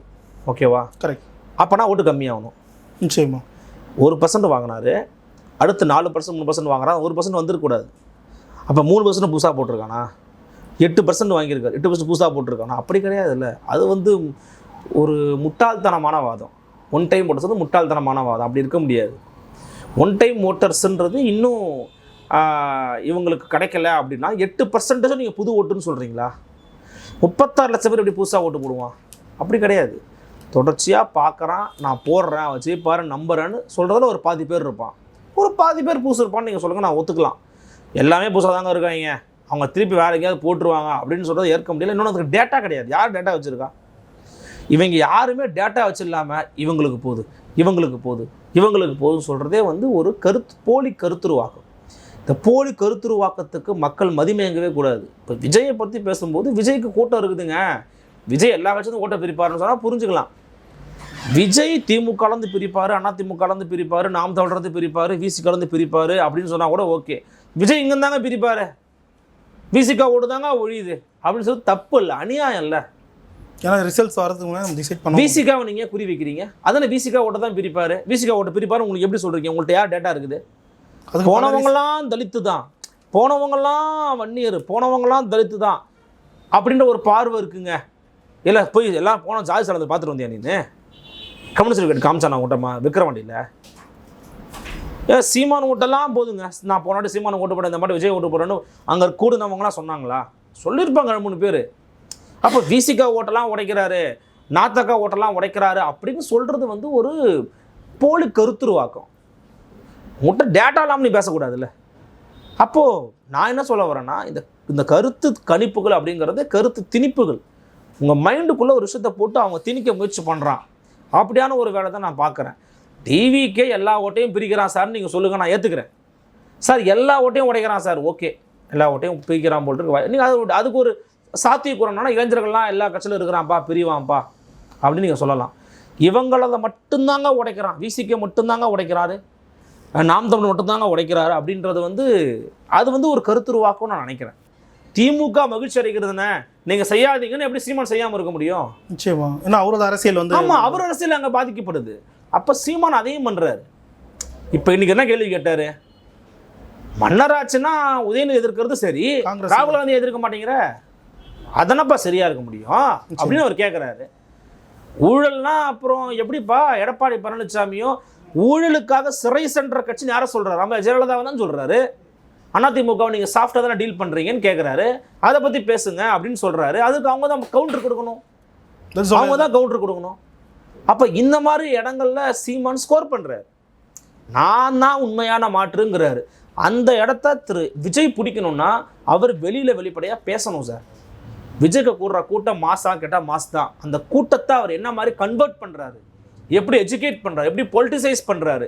ஓகேவா கரெக்ட் அப்போனா ஓட்டு கம்மியாகணும். நிச்சயமா. ஒரு பர்சன்ட் வாங்கினாரு அடுத்து நாலு பர்சன்ட் மூணு பர்சன்ட் வாங்குறான் ஒரு பர்சன்ட் வந்துருக்கூடாது அப்போ மூணு பர்சன்ட் புதுசாக போட்டிருக்கானா? எட்டு பர்சன்ட் வாங்கியிருக்காரு. எட்டு பர்சன்ட் புதுசாக போட்டிருக்கானா? அப்படி கிடையாது இல்லை. அது வந்து ஒரு முட்டாள்தனமான வாதம். ஒன் டைம் ஓட்டர்ஸ் வந்து முட்டாள்தனமான வாதம். அப்படி இருக்க முடியாது. ஒன் டைம் ஓட்டர்ஸ்ன்றது இன்னும் இவங்களுக்கு கிடைக்கல அப்படின்னா எட்டு பர்சன்டேஜ் நீங்கள் புது ஓட்டுன்னு சொல்கிறீங்களா முப்பத்தாறு லட்சம் பேர் இப்படி புதுசாக ஓட்டு போடுவான். அப்படி கிடையாது. தொடர்ச்சியாக பார்க்குறான் நான் போடுறேன். வச்சு பாரு நம்புறேன்னு சொல்கிறதுல ஒரு பாதி பேர் இருப்பான். ஒரு பாதி பேர் புதுசு இருப்பான்னு நீங்கள் சொல்லுங்கள் நான் ஒத்துக்கலாம். எல்லாமே புதுசாக தாங்க இருக்காங்க. அவங்க திருப்பி வேறு எங்கேயாவது போட்டுருவாங்க அப்படின்னு சொல்கிறது ஏற்க முடியல. இன்னொன்று அதுக்கு டேட்டா கிடையாது. யார் டேட்டா வச்சுருக்கா? இவங்க யாருமே டேட்டா வச்சில்லாமல் இவங்களுக்கு போகுது இவங்களுக்கு போகுது இவங்களுக்கு போகுதுன்னு சொல்கிறதே வந்து ஒரு கருத்து போலி கருத்துருவாக்கம் இந்த போலி கருத்துருவாக்கத்துக்கு மக்கள் மதிமயங்கவே கூடாது. இப்போ விஜயை பற்றி பேசும்போது விஜய்க்கு கூட்டம் இருக்குதுங்க. விஜய் எல்லா கட்சியும் ஓட்டை பிரிப்பாருன்னு சொன்னால் புரிஞ்சுக்கலாம். விஜய் திமுக கலந்து பிரிப்பார் அண்ணா திமுக கலந்து பிரிப்பார் நாம் தொடர்ந்து பிரிப்பார் விசி கலந்து பிரிப்பார் அப்படின்னு சொன்னால் கூட ஓகே விஜய் இங்கே தாங்க பிரிப்பார் விசிகா ஓடு தாங்க ஒழியுது. அப்படின்னு சொல்லி தப்பு இல்லை அநியாயம் இல்லை. ஏன்னா ரிசல்ட்ஸ் வரதுக்கு முன்னாடி நம்ம டிசைட் பண்ண விசிகாவை நீங்கள் குறி வைக்கிறீங்க? அதானே விசிகா ஓட்ட தான் பிரிப்பார். விசிகா ஓட்ட பிரிப்பார் உங்களுக்கு எப்படி சொல்கிறீங்க உங்கள்கிட்ட யார் டேட்டா இருக்குது? போனவங்கலாம் தலித்து தான். போனவங்கலாம் வன்னியர் போனவங்கலாம் தலித்து தான். அப்படின்ற ஒரு பார்வை இருக்குங்க. இல்லை போய் எல்லாம் போன ஜாதி சலந்து பார்த்துட்டு வந்தியா நீ கம்யூனிஸ்ட் காமிச்சானா ஓட்டமா விக்ரவாண்டியில் சீமான் ஓட்டெல்லாம் போதுங்க. நான் போனாட்டு சீமான் ஓட்டு போட இந்த மாதிரி விஜய் ஓட்டு போடுறேன்னு அங்கே கூடுனவங்களாம் சொன்னாங்களா? சொல்லியிருப்பாங்க மூணு பேர். அப்போ விசிகா ஓட்டெல்லாம் உடைக்கிறாரு நாத்தக்கா ஓட்டெல்லாம் உடைக்கிறாரு அப்படின்னு சொல்கிறது வந்து ஒரு போலி கருத்துருவாக்கம். உங்கள்கிட்ட டேட்டா இல்லாமல் நீ பேசக்கூடாதுல்ல. அப்போது நான் என்ன சொல்ல வரேன்னா இந்த இந்த கருத்து கணிப்புகள் அப்படிங்கிறது கருத்து திணிப்புகள். உங்கள் மைண்டுக்குள்ளே ஒரு விஷயத்தை போட்டு அவங்க திணிக்க முயற்சி பண்ணுறான் அப்படியான ஒரு வேலை தான் நான் பார்க்குறேன் டிவிக்கே எல்லா ஓட்டையும் பிரிக்கிறான் சார் நீங்கள் சொல்லுங்கள் நான் ஏற்றுக்கிறேன் சார் எல்லா ஓட்டையும் உடைக்கிறான் சார் ஓகே. எல்லா ஓட்டையும் பிரிக்கிறான் போல் இருக்கு. நீங்கள் அது அதுக்கு ஒரு சாத்தியக்கூறம்னா இளைஞர்கள்லாம் எல்லா கட்சியிலும் இருக்கிறான்ப்பா பிரிவான்ப்பா அப்படின்னு நீங்கள் சொல்லலாம். இவங்களத மட்டும்தாங்க உடைக்கிறான். விசிகே மட்டும்தாங்க உடைக்கிறாரு. நாம் தமிழ் மட்டும்தாங்க உடைக்கிறாரு அப்படின்றது வந்து அது வந்து ஒரு கருத்துருவாக்கம் நான் நினைக்கிறேன். திமுக மகிழ்ச்சி அடைக்கிறதுனே நீங்கள் செய்யாதீங்கன்னு எப்படி சீமான் செய்யாமல் இருக்க முடியும்? நிச்சயமா. ஏன்னா அவரது அரசியல் வந்து ஆமாம் அவர் அரசியல் அங்கே பாதிக்கப்படுது. அப்போ சீமான் அதையும் பண்ணுறாரு இப்போ இன்னைக்கு என்ன கேள்வி கேட்டாரு? மன்னராட்சினா உதயநிதி எதிர்க்கிறது சரி ராகுல் காந்தி எதிர்க்க மாட்டேங்கிற? அதனப்பா சரியா இருக்க முடியும் அப்படின்னு அவர் கேட்குறாரு ஊழல்னா அப்புறம் எப்படிப்பா எடப்பாடி பழனிசாமியும் ஊழலுக்காக சிறை சென்ற கட்சின்னு யாரை சொல்றாரு. நம்ம ஜெயலலிதாவை தான் சொல்றாரு. அதிமுகவை நீங்கள் சாஃப்டாக தானே டீல் பண்ணுறீங்கன்னு கேட்குறாரு அதை பற்றி பேசுங்க அப்படின்னு சொல்கிறாரு அதுக்கு அவங்க தான் கவுண்டர் கொடுக்கணும். அவங்க தான் கவுண்டர் கொடுக்கணும். அப்போ இந்த மாதிரி இடங்கள்ல சீமான் ஸ்கோர் பண்ணுறாரு நான் தான் உண்மையான மாற்றுங்கிறாரு. அந்த இடத்த திரு விஜய் பிடிக்கணும்னா அவர் வெளியில் வெளிப்படையாக பேசணும் சார் விஜய்க்கு கூடுற கூட்டம் மாசா கேட்டால் மாஸ் தான் அந்த கூட்டத்தை அவர் என்ன மாதிரி கன்வெர்ட் பண்ணுறாரு எப்படி எஜுகேட் பண்ணுறாரு எப்படி பொலிட்டிசைஸ் பண்ணுறாரு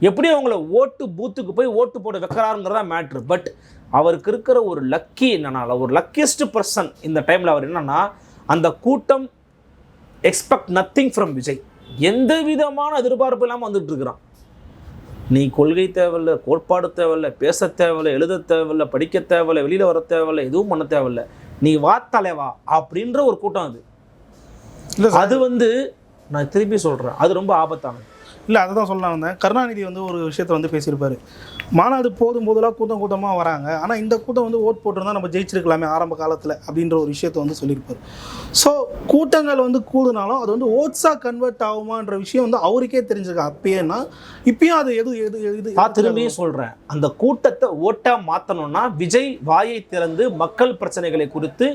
எப்படி அவங்கள ஓட்டு பூத்துக்கு போய் ஓட்டு போட வைக்கிறாருங்கிறதா மேட்ரு பட் அவருக்கு இருக்கிற ஒரு லக்கி என்னன்னா ஒரு லக்கியஸ்ட் பர்சன் இந்த டைமில் அவர் என்னன்னா அந்த கூட்டம் எக்ஸ்பெக்ட் நத்திங் ஃப்ரம் விஜய் எந்த விதமான எதிர்பார்ப்பு இல்லாமல் வந்துட்டு இருக்கிறான் நீ கொள்கை தேவையில்ல கோட்பாடு தேவையில்ல பேச தேவையில்ல எழுத தேவையில்ல படிக்க தேவையில்ல வெளியில் வர தேவையில்ல எதுவும் பண்ண தேவையில்ல. நீ வா தலைவா அப்படின்ற ஒரு கூட்டம் அது. அது வந்து நான் திருப்பி சொல்கிறேன் அது ரொம்ப ஆபத்தானது. இல்லை அதை தான் சொல்லலாம் வந்தேன் கருணாநிதி வந்து ஒரு விஷயத்தை வந்து பேசியிருப்பாரு. மாநாடு போதும் போதெல்லாம் கூட்டம் கூட்டமாக வராங்க. ஆனால் இந்த கூட்டம் வந்து ஓட் போட்டிருந்தா நம்ம ஜெயிச்சிருக்கலாமே ஆரம்ப காலத்தில் அப்படின்ற ஒரு விஷயத்தை வந்து சொல்லியிருப்பாரு. ஸோ கூட்டங்கள் வந்து கூடுனாலும் அது வந்து ஓட்ஸாக கன்வெர்ட் ஆகுமான்ற விஷயம் வந்து அவருக்கே தெரிஞ்சிருக்கு. அப்பயேன்னா இப்பயும் அது எது எது எது நான் திரும்பியும் சொல்கிறேன் அந்த கூட்டத்தை ஓட்டா மாற்றணும்னா விஜய் வாயை திறந்து மக்கள் பிரச்சனைகளை குறித்து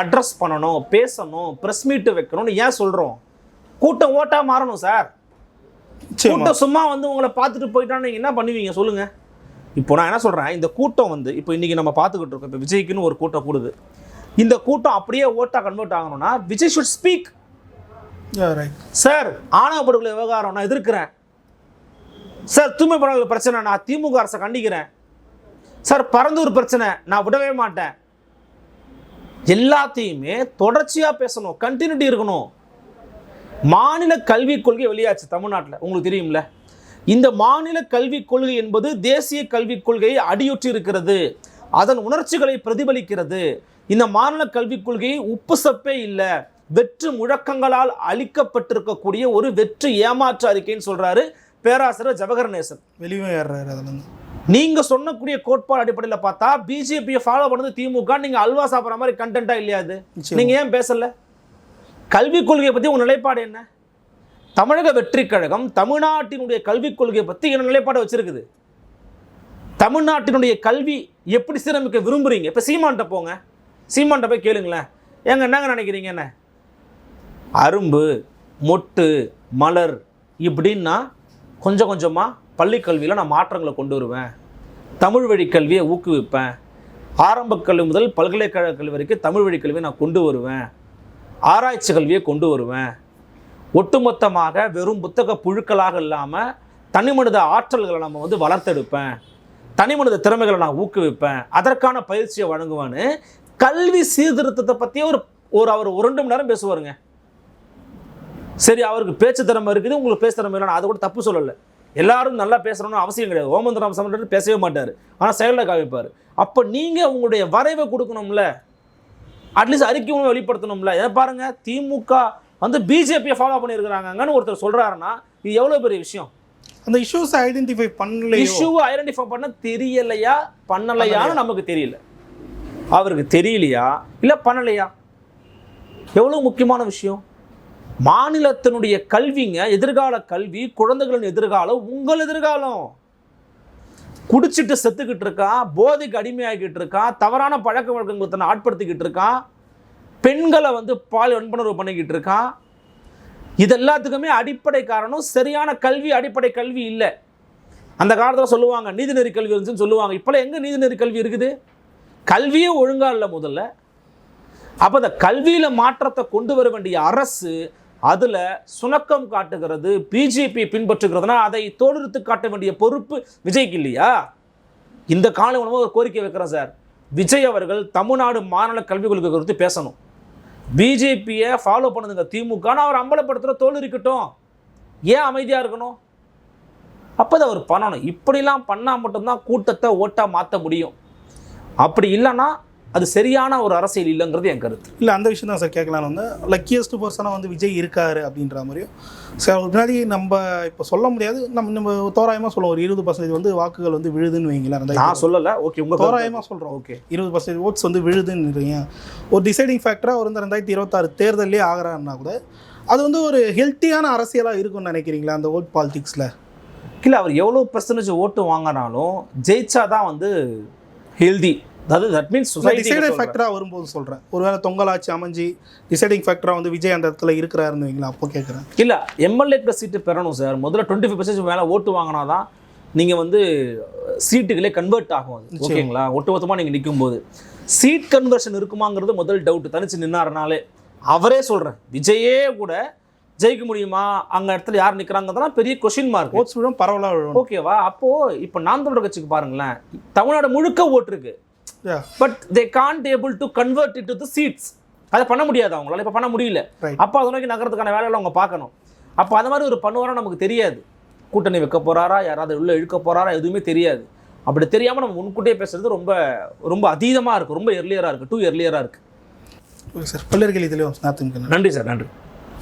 அட்ரஸ் பண்ணணும் பேசணும் ப்ரெஸ் மீட்டு வைக்கணும்னு ஏன் சொல்கிறோம் கூட்டம் ஓட்டா மாறணும் சார். கூட்டம் சும்மா வந்து உங்களை பார்த்துட்டு போயிட்டா நீங்க என்ன பண்ணுவீங்க? சொல்லுங்க. இப்போ நான் என்ன சொல்றேன் இந்த கூட்டம் வந்து இப்போ இன்னைக்கு நம்ம பார்த்துக்கிட்டு இருக்கோம் இப்போ விஜய்க்குன்னு ஒரு கூட்டம் கூடுது. இந்த கூட்டம் அப்படியே ஓட்டா கன்வெர்ட் ஆகணும்னா விஜய் ஷுட் ஸ்பீக். சார் ஆணவ படுகொலை விவகாரம் நான் எதிர்க்கிறேன். சார் தூய்மை பணியாளர்கள் பிரச்சனை நான் திமுக அரசை கண்டிக்கிறேன். சார் பரந்தூர் பிரச்சனை நான் விடவே மாட்டேன். எல்லாத்தையுமே தொடர்ச்சியா பேசணும் கண்டினியூட்டி இருக்கணும். மாநில கல்விக் கொள்கை வெளியாச்சு தமிழ்நாட்டில். உங்களுக்கு தெரியும்ல? இந்த மாநில கல்விக் கொள்கை என்பது தேசிய கல்விக் கொள்கையை அடியொற்றி இருக்கிறது. அதன் உணர்ச்சிகளை பிரதிபலிக்கிறது. இந்த மாநில கல்விக் கொள்கை உப்பு சப்பே இல்லை. வெற்று முழக்கங்களால் அளிக்கப்பட்டிருக்கக்கூடிய ஒரு வெற்று ஏமாற்று அறிக்கைன்னு சொல்றாரு பேராசிரியர் ஜவஹர்நேசன். வெளியும் ஏறுறாரு அதில் நீங்க சொன்னக்கூடிய கோட்பாடு அடிப்படையில் பார்த்தா பிஜேபியை ஃபாலோ பண்ணது திமுக நீங்க அல்வா சாப்பிட்ற மாதிரி கண்டென்ட்டா இல்லையா அது? நிச்சயமா. நீங்க ஏன் பேசல? கல்விக் கொள்கையை பத்தி உங்க நிலைப்பாடு என்ன? தமிழக வெற்றிக் கழகம் தமிழ்நாட்டினுடைய கல்விக் கொள்கையை பற்றி என்ன நிலைப்பாடு வச்சிருக்குது? தமிழ்நாட்டினுடைய கல்வி எப்படி சீரமைக்க விரும்புகிறீங்க இப்போ சீமான்ட்ட போங்க. சீமான்ட்ட போய் கேளுங்களேன். ஏங்க என்னங்க நினைக்கிறீங்க என்ன? அரும்பு மொட்டு மலர் இப்படின்னா கொஞ்சம் கொஞ்சமாக பள்ளிக்கல்வியில் நான் மாற்றங்களை கொண்டு வருவேன். தமிழ் வழி கல்வியை ஊக்குவிப்பேன். ஆரம்ப கல்வி முதல் பல்கலைக்கழக கல்வி வரைக்கும் தமிழ் வழி கல்வியை நான் கொண்டு வருவேன். ஆராய்ச்சி கல்வியை கொண்டு வருவேன். ஒட்டுமொத்தமாக வெறும் புத்தக புழுக்களாக இல்லாமல் தனி மனித ஆற்றல்களை நம்ம வந்து வளர்த்தெடுப்பேன். தனிமனித திறமைகளை நான் ஊக்குவிப்பேன். அதற்கான பயிற்சியை வழங்குவேன்னு கல்வி சீர்திருத்தத்தை பற்றியே ஒரு ஒரு அவர் ஒரு ரெண்டு மணி நேரம் பேசுவாருங்க. சரி அவருக்கு பேச்சு திறமை இருக்குது உங்களுக்கு பேச்சு திறமை இல்லைனா அதை கூட தப்பு சொல்லலை. எல்லாரும் நல்லா பேசணும்னு அவசியம் கிடையாது. ஓமந்தராம் சமன் பேசவே மாட்டார். ஆனால் செயலில் காமிப்பார். அப்போ நீங்கள் உங்களுடைய வரைவை கொடுக்கணும்ல. அட்லீஸ்ட் அறிக்கை வெளிப்படுத்தணும்ல. இதை பாருங்க திமுக வந்து பிஜேபியை ஃபாலோ பண்ணியிருக்கிறாங்கன்னு ஒருத்தர் சொல்கிறாருன்னா இது எவ்வளோ பெரிய விஷயம்? அந்த இஷ்யூஸை ஐடென்டிஃபை பண்ணலையோ? இஷ்யூவை ஐடென்டிஃபை பண்ண தெரியலையா? பண்ணலையான்னு நமக்கு தெரியல. அவருக்கு தெரியலையா? இல்லை பண்ணலையா? எவ்வளோ முக்கியமான விஷயம்? மாநிலத்தினுடைய கல்விங்க எதிர்கால கல்வி குழந்தைகளின் எதிர்காலம் உங்கள் எதிர்காலம். குடிச்சிட்டு செத்துக்கிட்டு இருக்கான் போதைக்கு அடிமையாகிட்டு இருக்கான் தவறான பழக்க வழக்கங்களை தன்னை ஆட்படுத்திக்கிட்டு இருக்கான் பெண்களை வந்து பால் வன்புணர்வு பண்ணிக்கிட்டு இருக்கான் இது எல்லாத்துக்குமே அடிப்படை காரணம் சரியான கல்வி அடிப்படை கல்வி இல்லை. அந்த காலத்தில் சொல்லுவாங்க நீதிநெறி கல்வி இருந்துச்சுன்னு சொல்லுவாங்க. இப்போல்லாம் எங்கே நீதிநெறி கல்வி இருக்குது? கல்வியே ஒழுங்கா இல்லை முதல்ல. அப்போ இந்த கல்வியில் மாற்றத்தை கொண்டு வர வேண்டிய அரசு அதில் சுணக்கம் காட்டுகிறது பிஜேபி பின்பற்றுகிறதுனா அதை தோடுத்து காட்ட வேண்டிய பொறுப்பு விஜய்க்கு இல்லையா? இந்த கால உணவு ஒரு கோரிக்கை வைக்கிறேன் சார். விஜய் அவர்கள் தமிழ்நாடு மாநில கல்விக் கொள்கை குறித்து பேசணும். பிஜேபியை ஃபாலோ பண்ணுதுங்க. திமுகன்னு அவர் அம்பலப்படுத்துகிற தோல் இருக்கட்டும். ஏன் அமைதியாக இருக்கணும்? அப்போ அதை அவர் பண்ணணும். இப்படிலாம் பண்ணால் மட்டும்தான் கூட்டத்தை ஓட்டாக மாற்ற முடியும். அப்படி இல்லைன்னா அது சரியான ஒரு அரசியல் இல்லைங்கிறது என் கருத்து. இல்லை அந்த விஷயம் தான் சார் கேட்கலான்னு வந்து லக்கியஸ்ட் பர்சனாக வந்து விஜய் இருக்காரு அப்படின்ற மாதிரியும். சார் ஒரு முன்னாடி நம்ம இப்போ சொல்ல முடியாது. நம்ம நம்ம தோராயமாக சொல்லுவோம். ஒரு இருபது பர்சன்டேஜ் வந்து வாக்குகள் வந்து விழுதுன்னு வைங்களேன். நான் சொல்லலை. ஓகே உங்கள் தோராயமாக சொல்கிறோம் ஓகே இருபது பர்சன்டேஜ் ஓட்ஸ் வந்து விழுதுன்றீங்க ஒரு டிசைடிங் ஃபேக்டராக ஒரு இந்த ரெண்டாயிரத்தி இருபத்தாறு தேர்தலே ஆகிறாருன்னா கூட அது வந்து ஒரு ஹெல்த்தியான அரசியலாக இருக்கும்னு நினைக்கிறீங்களா அந்த ஓட் பாலிடிக்ஸில் இல்லை அவர் எவ்வளோ பர்சன்டேஜ் ஓட்டு வாங்கினாலும் ஜெயிச்சா தான் வந்து ஹெல்தி அதாவது தட் மீன்ஸ் டிசைடிங் ஃபேக்டராக வரும்போது சொல்கிறேன் ஒருவேளை தொங்கலாட்சி அமைஞ்சு டிசைடிங் ஃபேக்டராக வந்து விஜய் அந்த இடத்துல இருக்கிறாருன்னு வைங்களா அப்போ கேட்குறேன். இல்லை எம்எல்ஏக்கு சீட்டு பெறணும் சார் முதல்ல டுவெண்ட்டி ஃபைவ் பர்சன்டேஜ் மேலே ஓட்டு வாங்கினா தான் நீங்கள் வந்து சீட்டுகளே கன்வெர்ட் ஆகும் அது. ஓகேங்களா? ஒட்டுமொத்தமாக நீங்கள் நிக்கும்போது. சீட் கன்வர்ஷன் இருக்குமாங்கிறது முதல் டவுட் தனிச்சு நின்னாருனாலே அவரே சொல்கிறேன் விஜயே கூட ஜெயிக்க முடியுமா? அங்க இடத்துல யார் நிற்கிறாங்கிறதுலாம் பெரிய கொஷின் மார்க் ஓட்ஸ் விழும் பரவலாக விழும் ஓகேவா அப்போ இப்போ நாம் தமிழர் கட்சிக்கு பாருங்களேன். தமிழ்நாடு முழுக்க ஓட்டு இருக்கு. Yeah but they can't able to convert it to the seats அதை பண்ண முடியாது அவங்களால. இப்போ பண்ண முடியல. அப்போ அதை நோக்கி நகரத்துக்கான வேலைகளை அவங்க பார்க்கணும். அப்போ அந்த மாதிரி ஒரு பண்ணுவாரா நமக்கு தெரியாது. கூட்டணி வைக்க போறாரா? யாராவது உள்ள இழுக்க போறாரா? எதுவுமே தெரியாது. அப்படி தெரியாம நம்ம முன்கூட்டியே பேசுறது ரொம்ப ரொம்ப அதீதமா இருக்கு. ரொம்ப எர்லியரா இருக்கு. டூ எர்லியரா இருக்கு. Okay sir. பல்லர்கள் இதில் நன்றி சார். நன்றி.